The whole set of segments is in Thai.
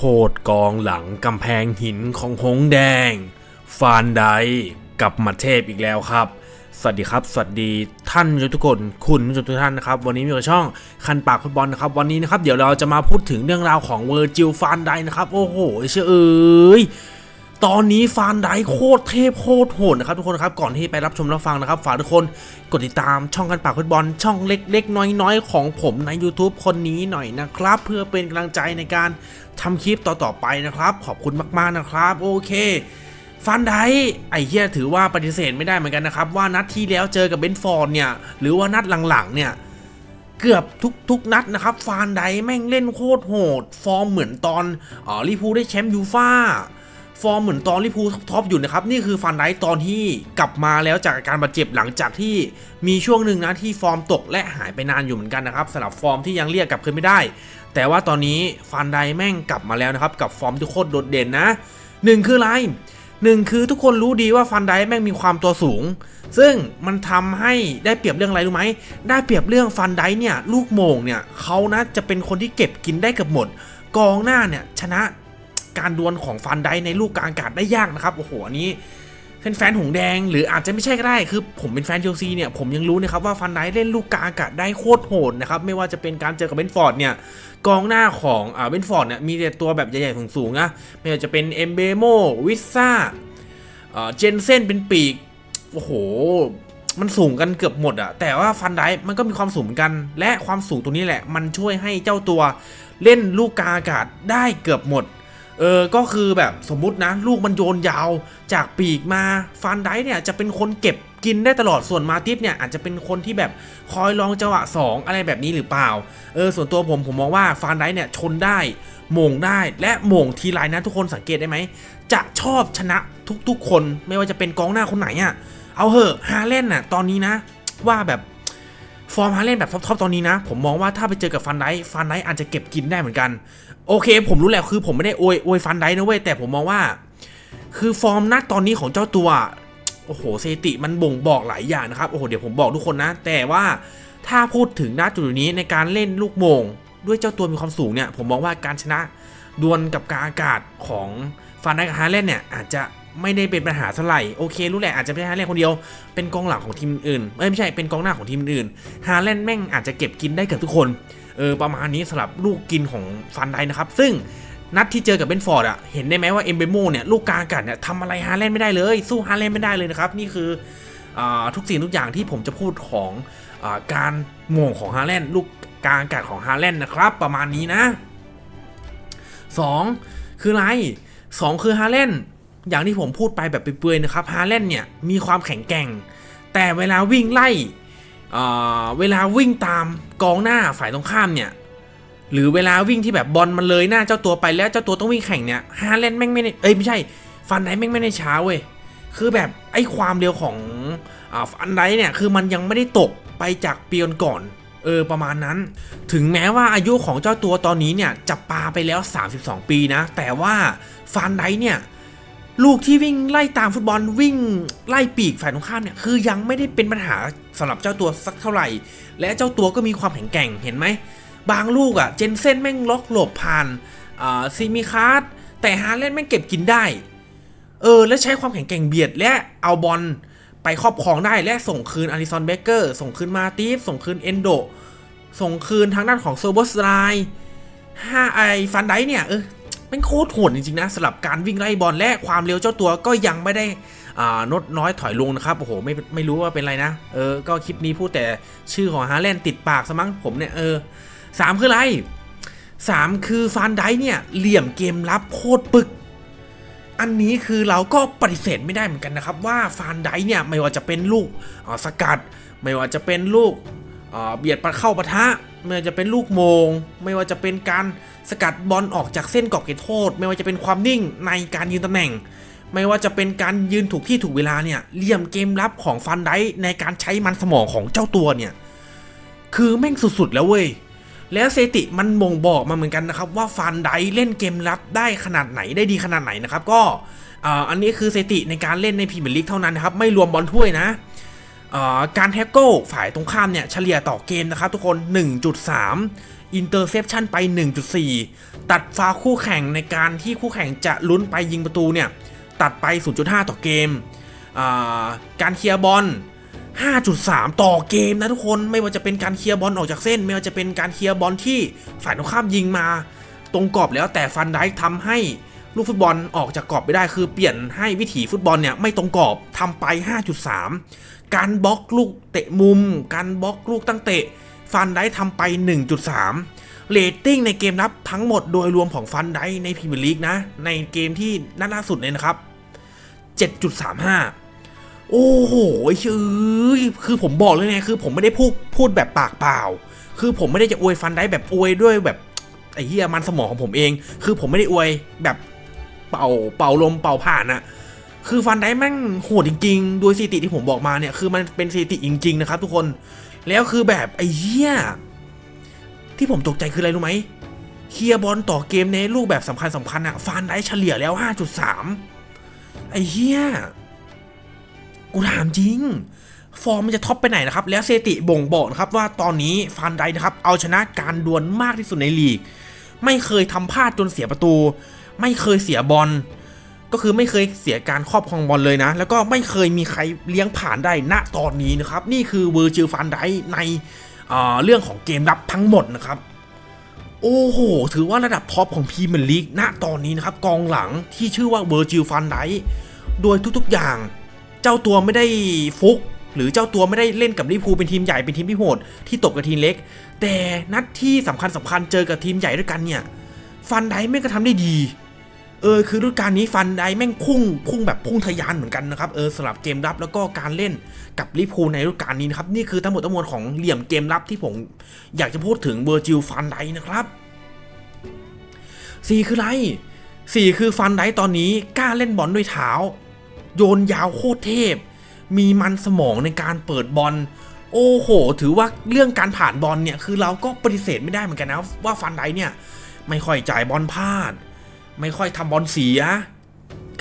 โคตรกองหลังกำแพงหินของหงแดง ฟานไดกลับมาเทพอีกแล้วครับ สวัสดีครับ สวัสดีท่านทุกคนคุณผู้ชมทุกท่านนะครับ วันนี้มีกับช่องคันปากฟุตบอลนะครับ วันนี้นะครับ เดี๋ยวเราจะมาพูดถึงเรื่องราวของเวอร์จิลฟานไดนะครับ โอ้โหเชื่อเอ้ย ตอนนี้ฟานไดโคตรเทพโคตรโหดนะครับทุกคนครับก่อนที่ไปรับชมรับฟังนะครับฝากทุกคนกดติดตามช่องกันปากฟุตบอลช่องเล็กๆ น้อยๆ ของผมใน YouTube คนนี้หน่อยนะครับ เพื่อเป็นกำลังใจในการทำคลิปต่อๆไปนะครับ ขอบคุณมากๆนะครับ โอเคฟันไดไอ้เหี้ยถือว่าปฏิเสธไม่ได้เหมือนกันนะครับ ว่านัดที่แล้วเจอกับเบนฟอร์ดเนี่ย หรือว่านัดหลังๆเนี่ย เกือบทุกทุกนัดนะครับฟานไดแม่งเล่นโคตรโหด ฟอร์มเหมือนตอนเออลิพูได้แชมป์ยูฟ่า ฟอร์มเหมือนตอนลิพูท็อปอยู่นะครับ นี่คือฟันไดตอนที่กลับมาแล้วจากอาการบาดเจ็บหลังจากที่มีช่วงหนึ่งนะที่ฟอร์มตกและหายไปนานอยู่เหมือนกันนะครับสำหรับฟอร์มที่ยังเรียกกลับคืนไม่ได้ แต่ว่าตอนนี้ฟันไดแม่งกลับมาแล้วนะครับกับฟอร์มที่โคตรโดดเด่นนะหนึ่งคืออะไรหนึ่งคือทุกคนรู้ดีว่าฟันไดแม่งมีความตัวสูง ซึ่งมันทำให้ได้เปรียบเรื่องอะไรรู้ไหม ได้เปรียบเรื่องฟันไดเนี่ยลูกโมงเนี่ยเขานะจะเป็นคนที่เก็บกินได้เกือบหมด กองหน้าเนี่ยชนะ การดวลของฟันไดในลูกกลางอากาศได้ยากนะครับ โอ้โห อันนี้เป็นแฟนหงแดงหรืออาจจะไม่ใช่ก็ได้คือผมเป็นแฟนเชลซีเนี่ยผมยังรู้นะครับว่าฟันไดเล่นลูกกลางอากาศได้โคตรโหดนะครับไม่ว่าจะเป็นการเจอกับเบนฟอร์ดเนี่ยกองหน้าของอ่าเบนฟอร์ดเนี่ยมีแต่ตัวแบบใหญ่ๆสูงๆนะไม่ว่าจะเป็นเอมเบโมวิซ่าเจนเซนเป็นปีกโอ้โหมันสูงกันเกือบหมดอะแต่ว่าฟันไดมันก็มีความสูงเหมือนกัน และความสูงตัวนี้แหละ มันช่วยให้เจ้าตัวเล่นลูกกาอากาศได้เกือบหมด เออ ก็คือแบบสมมุตินะ ลูกมันโยนยาวจากปีกมาฟันไดเนี่ยจะเป็นคนเก็บกินได้ตลอดส่วนมาติฟเนี่ยอาจจะเป็นคนที่แบบคอยลองจังหวะ 2 อะไรแบบนี้หรือเปล่า เออส่วนตัวผมผมมองว่าฟันไดเนี่ยชนได้หมงได้และหมงทีไรนะทุกคนสังเกตได้ไหม จะชอบชนะทุกๆคนไม่ว่าจะเป็นกองหน้าคนไหนอะเอาเหอะฮาเล่นน่ะตอนนี้นะ ว่าแบบ ฟอร์มฮาเล่นแบบท็อปๆตอนนี้นะ ผมมองว่าถ้าไปเจอกับฟันไดฟันไดอาจจะเก็บกินได้เหมือนกัน โอเค ผมรู้แล้วคือผมไม่ได้อวยอวยฟันไดนะเว้ยแต่ผมมองว่า คือฟอร์มนัดตอนนี้ของเจ้าตัวโอ้โหสถิติมันบ่งบอกหลายอย่างนะครับโอ้โหเดี๋ยวผมบอกทุกคนนะ แต่ว่าถ้าพูดถึงณจุดนี้ในการเล่นลูกโมง ด้วยเจ้าตัวมีความสูงเนี่ย ผมมองว่าการชนะดวลกับการอากาศของฟานไดกับฮาเลนเนี่ยอาจจะ ไม่ได้เป็นปัญหาเท่าไหร่โอเครู้แหละอาจจะไม่ใช่ฮาเลนคนเดียวเป็นกองหลังของทีมอื่นเอ้ยไม่ใช่เป็นกองหน้าของทีมอื่นฮาเลนแม่งอาจจะเก็บกินได้เกือบทุกคนเออประมาณนี้สำหรับลูกกินของฟันไดนะครับ ซึ่งนัดที่เจอกับเบนฟอร์ดอะเห็นได้ไหมว่าเอ็มเบโมเนี่ยลูกกลางอากาศเนี่ยทำอะไรฮาแลนด์ไม่ได้เลย สู้ฮาแลนด์ไม่ได้เลยนะครับนี่คืออทุกสิ่งทุกอย่างที่ผมจะพูดของอการโมงของฮาแลนด์ลูกกลางอากาศของฮาแลนด์นะครับ ประมาณนี้นะ 2 คืออะไร 2 คือฮาแลนด์ อย่างที่ผมพูดไปแบบเปลือยๆนะครับฮาแลนด์เนี่ยมีความแข็งแกร่ง แต่เวลาวิ่งไล่เวลาวิ่งตามกองหน้าฝ่ายตรงข้ามเนี่ยหรือเวลาวิ่งที่แบบบอลมันเลยหน้าเจ้าตัวไปแล้วเจ้าตัวต้องวิ่งแข่งเนี่ยฮาเลนแม่งไม่ได้เอ้ยไม่ใช่ฟันไดแม่งไม่ได้ช้าเว้ยคือแบบไอ้ความเร็วของอฟันไดเนี่ยคือมันยังไม่ได้ตกไปจากปีนก่อนเออประมาณนั้น ถึงแม้ว่าอายุของเจ้าตัวตอนนี้เนี่ยจะปาไปแล้ว 32 ปีนะ แต่ว่าฟันไดเนี่ย ลูกที่วิ่งไล่ตามฟุตบอลวิ่งไล่ปีกฝ่ายตรงข้ามเนี่ยคือยังไม่ได้เป็นปัญหาสำหรับเจ้าตัวสักเท่าไหร่ และเจ้าตัวก็มีความแข็งแกร่งเห็นไหม บางลูกอะเจนเซนแม่งล็อกหลบผ่านซีมิคาร์ดแต่ฮาเลนแม่งเก็บกินได้ เออ และใช้ความแข็งแกร่งเบียดและเอาบอลไปครอบครองได้และส่งคืนอาริซอนเบเกอร์ส่งคืนมาติฟส่งคืนเอนโดส่งคืนทางด้านของโซบอสไลห้าไอฟันไดเนี่ยเออ เป็นโคตรโหดจริงๆนะสำหรับการวิ่งไล่บอลและความเร็วเจ้าตัวก็ยังไม่ได้อ่าลดน้อยถอยลงนะครับโอ้โหไม่ไม่รู้ว่าเป็นไรนะ เออ ก็คลิปนี้พูดแต่ชื่อของฮาเลนติดปากซะมั้งผมเนี่ยเออสามคืออะไรสามคือฟานไดเนี่ยเหลี่ยมเกมรับโคตรปึก อันนี้คือเราก็ปฏิเสธไม่ได้เหมือนกันนะครับ ว่าฟานไดเนี่ยไม่ว่าจะเป็นลูกอ่อสกัด ไม่ว่าจะเป็นลูกเอ่อเบียดปัดเข้าปะทะ ไม่ว่าจะเป็นลูกโมง ไม่ว่าจะเป็นการสกัดบอลออกจากเส้นกรอบเขตโทษ ไม่ว่าจะเป็นความนิ่งในการยืนตำแหน่ง ไม่ว่าจะเป็นการยืนถูกที่ถูกเวลาเนี่ยเหลี่ยมเกมรับของฟันไดในการใช้มันสมองของเจ้าตัวเนี่ยคือแม่งสุดๆแล้วเว้ยแล้วเซติมันบ่งบอกมาเหมือนกันนะครับ ว่าฟันไดเล่นเกมรับได้ขนาดไหนได้ดีขนาดไหนนะครับ ก็อันนี้คือเซติในการเล่นในพรีเมียร์ลีกเท่านั้นนะครับไม่รวมบอลถ้วยนะ การแท็กโก้ฝ่ายตรงข้ามเนี่ยเฉลี่ยต่อเกมนะครับทุกคน 1.3 อินเตอร์เซปชันไป 1.4 ตัดฟาวคู่แข่งในการที่คู่แข่งจะลุ้นไปยิงประตูเนี่ยตัดไป 0.5 ต่อเกม การเคลียร์บอล 5.3 ต่อเกมนะทุกคนไม่ว่าจะเป็นการเคลียร์บอลออกจากเส้น ไม่ว่าจะเป็นการเคลียร์บอลที่ฝ่ายตรงข้ามยิงมา ตรงกรอบแล้วแต่ฟันไดค์ทำให้ ลูกฟุตบอลออกจากกรอบไม่ได้คือเปลี่ยนให้วิถีฟุตบอลเนี่ยไม่ตรงกรอบทำไป 5.3 การบล็อกลูกเตะมุม การบล็อกลูกตั้งเตะ ฟันไดค์ทำไป 1.3 เรตติ้งในเกมรับทั้งหมดโดยรวมของฟันไดค์ในพรีเมียร์ลีกนะ ในเกมที่นัดล่าสุดเนี่ยนะครับ 7.35โอ้โหชื่อคือผมบอกเลยไงคือผมไม่ได้พูดพูดแบบปากเปล่า คือผมไม่ได้จะอวยฟันได้แบบอวยด้วยแบบไอ้เหี้ยมันสมองของผมเอง คือผมไม่ได้อวยแบบ เป่าเป่าลมเป่าผ่านอะคือฟันได้แม่งโหดจริงๆ โดยสถิติที่ผมบอกมาเนี่ย คือมันเป็นสถิติจริง ๆ นะครับ ทุกคน แล้วคือแบบไอ้เหี้ย ที่ผมตกใจคืออะไรรู้ไหมเคลียร์บอลต่อเกมในลูกแบบสำคัญสำคัญอะฟันได้เฉลี่ยแล้ว 5.3 ไอ้เหี้ย กูถามจริง ฟอร์มมันจะท็อปไปไหนนะครับ แล้วเซติบ่งบอกนะครับว่าตอนนี้ฟันไดนะครับ เอาชนะการดวลมากที่สุดในลีก ไม่เคยทำพลาดจนเสียประตู ไม่เคยเสียบอลก็คือไม่เคยเสียการครอบครองบอลเลยนะ แล้วก็ไม่เคยมีใครเลี้ยงผ่านได้ณตอนนี้นะครับ นี่คือเวอร์จิลฟันไดในเรื่องของเกมรับทั้งหมดนะครับ โอ้โห ถือว่าระดับท็อปของพรีเมียร์ลีกณตอนนี้นะครับ กองหลังที่ชื่อว่าเวอร์จิลฟันไดโดยทุกๆอย่าง เจ้าตัวไม่ได้ฟุก หรือเจ้าตัวไม่ได้เล่นกับลิเวอร์พูเป็นทีมใหญ่เป็นทีมที่โหดที่ตบกับทีมเล็ก แต่นัดที่สำคัญสำคัญเจอกับทีมใหญ่ด้วยกันเนี่ย ฟันไดแม่ก็ทำได้ดี เออคือฤดูกาลนี้ฟันไดแม่งพุ่งพุ่งแบบพุ่งทะยานเหมือนกันนะครับเออสำหรับเกมรับแล้วก็การเล่นกับลิพูในฤดูกาลนี้นะครับนี่คือทั้งหมดทั้งมวลของเหลี่ยมเกมรับที่ผมอยากจะพูดถึงเบอร์จิลฟันไดนะครับสี่คืออะไรสี่คือฟันไดตอนนี้กล้าเล่นบอลด้วยเท้า โยนยาวโคตรเทพ มีมันสมองในการเปิดบอลโอ้โห ถือว่าเรื่องการผ่านบอลเนี่ยคือเราก็ปฏิเสธไม่ได้เหมือนกันนะว่าฟันไดเนี่ยไม่ค่อยจ่ายบอลพลาด ไม่ค่อยทำบอลเสีย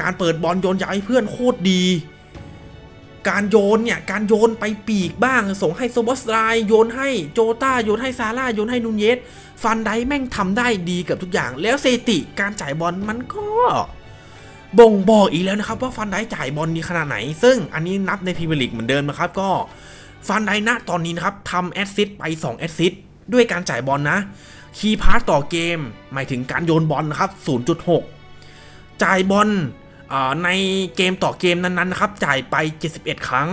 การเปิดบอลโยนยาวให้เพื่อนโคตรดี การโยนเนี่ย การโยนไปปีกบ้าง ส่งให้โซบอสไลโยนให้โจต้า โยนให้ซาร่า โยนให้นูนเยส ฟันไดแม่งทำได้ดีกับทุกอย่าง แล้วเซติการจ่ายบอลมันก็ บ่งบอกอีกแล้วนะครับว่าฟันไดจ่ายบอลดีขนาดไหน ซึ่งอันนี้นับในพรีเมียร์ลีกเหมือนเดิมนะครับ ก็ฟันไดณตอนนี้นะครับทำแอสซิสต์ไป2แอสซิสต์ด้วยการจ่ายบอลนะ คีย์พาสต่อเกม หมายถึงการโยนบอลนะครับ 0.6 จ่ายบอลในเกมต่อเกมนั้นๆนะครับ จ่ายไป 71 ครั้ง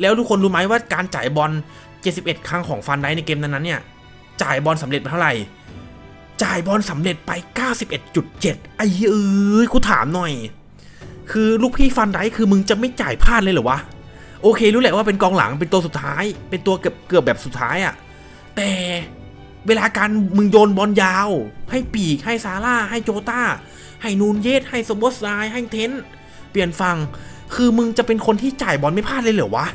แล้วทุกคนรู้ไหมว่าการจ่ายบอล 71 ครั้งของฟันไดในเกมนั้นๆเนี่ย จ่ายบอลสำเร็จไปเท่าไหร่ จ่ายบอลสำเร็จไป 91.7 ไอ้เอ้ยกูถามหน่อย คือลูกพี่ฟันไดคือมึงจะไม่จ่ายพลาดเลยเหรอวะ โอเครู้แหละว่าเป็นกองหลังเป็นตัวสุดท้าย เป็นตัวเกือบเกือบแบบสุดท้ายอะ่ะ แต่ เวลาการมึงโยนบอลยาว ให้ปีกให้ซาร่าให้โจตาให้นูนเยสให้สโบสไลให้เทนต์เปลี่ยนฟัง คือมึงจะเป็นคนที่จ่ายบอลไม่พลาดเลยเหรอวะ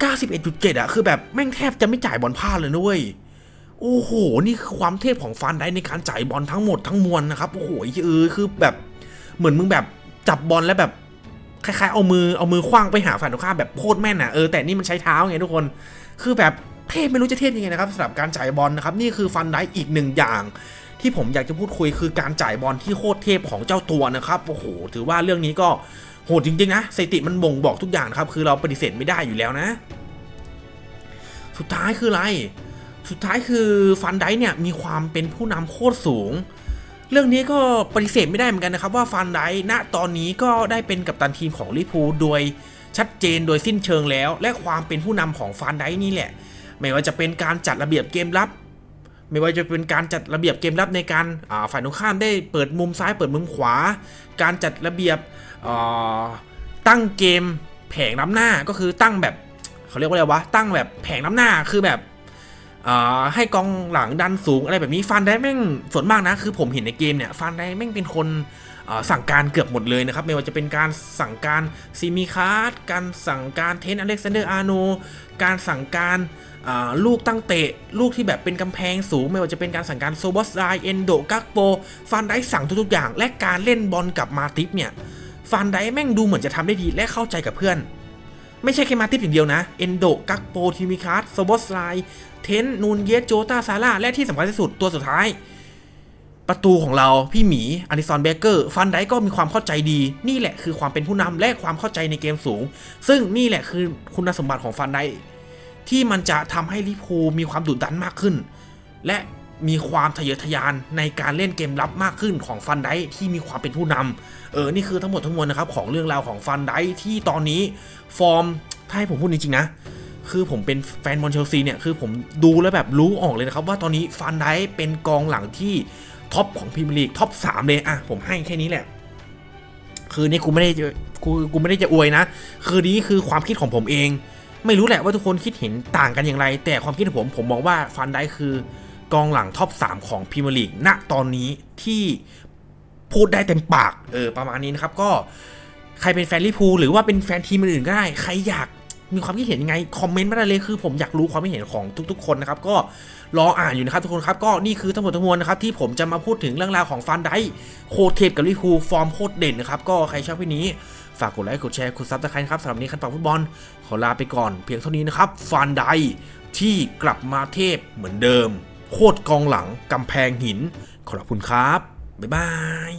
91.7 อะ คือแบบแม่งแทบจะไม่จ่ายบอลพลาดเลยนุ้ยโอ้โห นี่คือความเทพของฟันได้ในการจ่ายบอลทั้งหมดทั้งมวลนะครับ โอ้โหเออคือแบบเหมือนมึงแบบจับบอลแล้วแบบคล้ายๆเอามือเอามือคว้างไปหาฝ่ายตรงข้ามแบบโคตรแม่นอะเออแต่นี่มันใช้เท้าไงทุกคน คือแบบ เทพไม่รู้จะเทพยังไงนะครับสำหรับการจ่ายบอลนะครับนี่คือฟันได้อีกหนึ่งอย่างที่ผมอยากจะพูดคุยคือการจ่ายบอลที่โคตรเทพของเจ้าตัวนะครับโอ้โหถือว่าเรื่องนี้ก็โหดจริงๆนะสถิติมันบ่งบอกทุกอย่างนะครับคือเราปฏิเสธไม่ได้อยู่แล้วนะ สุดท้ายคืออะไร สุดท้ายคือฟันไดเนี่ยมีความเป็นผู้นำโคตรสูง เรื่องนี้ก็ปฏิเสธไม่ได้เหมือนกันนะครับ ว่าฟันไดณตอนนี้ก็ได้เป็นกัปตันทีมของลิพูโดยชัดเจนโดยสิ้นเชิงแล้ว และความเป็นผู้นำของฟันไดนี่แหละ ไม่ว่าจะเป็นการจัดระเบียบเกมรับ ไม่ว่าจะเป็นการจัดระเบียบเกมรับในการาฝ่ายตรงข้ามได้เปิดมุมซ้ายเปิดมุมขวา การจัดระเบียบตั้งเกมแผงน้ำหน้าก็คือตั้งแบบเขาเรียกว่าอะไรวะตั้งแบบแผงน้ำหน้าคือแบบ ให้กองหลังดันสูงอะไรแบบนี้ฟันได้แม่งส่วนมากนะ คือผมเห็นในเกมเนี่ยฟันได้แม่งเป็นคนสั่งการเกือบหมดเลยนะครับ ไม่ว่าจะเป็นการสั่งการซีมีคาร์ดการสั่งการเทนอเล็กซานเดอร์อาร์โนการสั่งการลูกตั้งเตะ ลูกที่แบบเป็นกำแพงสูง ไม่ว่าจะเป็นการสั่งการโซบอสไลเอนโดกักโปฟันได้สั่งทุกๆอย่าง และการเล่นบอลกับมาติฟเนี่ยฟันได้แม่งดูเหมือนจะทำได้ดีและเข้าใจกับเพื่อน ไม่ใช่แค่มาติปอย่างเดียวนะ เอนโด กักโปทิมิคัสโซบอสไลเทนนูนเยส โจตาซาร่า และที่สำคัญที่สุดตัวสุดท้าย ประตูของเราพี่หมีอาริซอนเบเกอร์ ฟันไดก็มีความเข้าใจดี นี่แหละคือความเป็นผู้นำและความเข้าใจในเกมสูง ซึ่งนี่แหละคือคุณสมบัติของฟันไดที่มันจะทำให้ลิพูมีความดุดันมากขึ้น และ มีความทะเยอทะยานในการเล่นเกมรับมากขึ้นของฟันไดที่มีความเป็นผู้นำเออนี่คือทั้งหมดทั้งมวลนะครับของเรื่องราวของฟันไดที่ตอนนี้ฟอร์มถ้าให้ผมพูดจริงๆนะคือผมเป็นแฟนบอลเชลซีเนี่ยคือผมดูแล้วแบบรู้ออกเลยนะครับว่าตอนนี้ฟันไดเป็นกองหลังที่ท็อปของพรีเมียร์ลีกท็อปสามเลยอะผมให้แค่นี้แหละ คือนี่กูไม่ได้จะกูกูไม่ได้จะอวยนะ คือนี้คือความคิดของผมเอง ไม่รู้แหละว่าทุกคนคิดเห็นต่างกันอย่างไร แต่ความคิดของผมผมมองว่าฟันไดคือ กองหลังท็อป 3 ของพรีเมียร์ลีกณตอนนี้ที่พูดได้เต็มปากเออประมาณนี้นะครับ ก็ใครเป็นแฟนลิเวอร์พูลหรือว่าเป็นแฟนทีมอื่นก็ได้ ใครอยากมีความคิดเห็นยังไง คอมเมนต์มาได้เลยคือผมอยากรู้ความคิดเห็นของทุก ๆ คนนะครับ ก็รออ่านอยู่นะครับทุกคนครับ ก็นี่คือทั้งหมดทั้งมวลนะครับ ที่ผมจะมาพูดถึงเรื่องราวของฟันไดโคตรเทพกับลิเวอร์พูฟอร์มโคตรเด่นนะครับ ก็ใครชอบพี่นี้ ฝากกดไลค์กดแชร์กดซับสไครต์ครับสำหรับนนี้คันปากฟุตบอลขอลาไปก่อน เพียงเท่านี้นะครับฟันไดที่กลับมาเทพเหมือนเดิม โคตรกองหลังกำแพงหิน ขอบคุณครับ บ๊ายบาย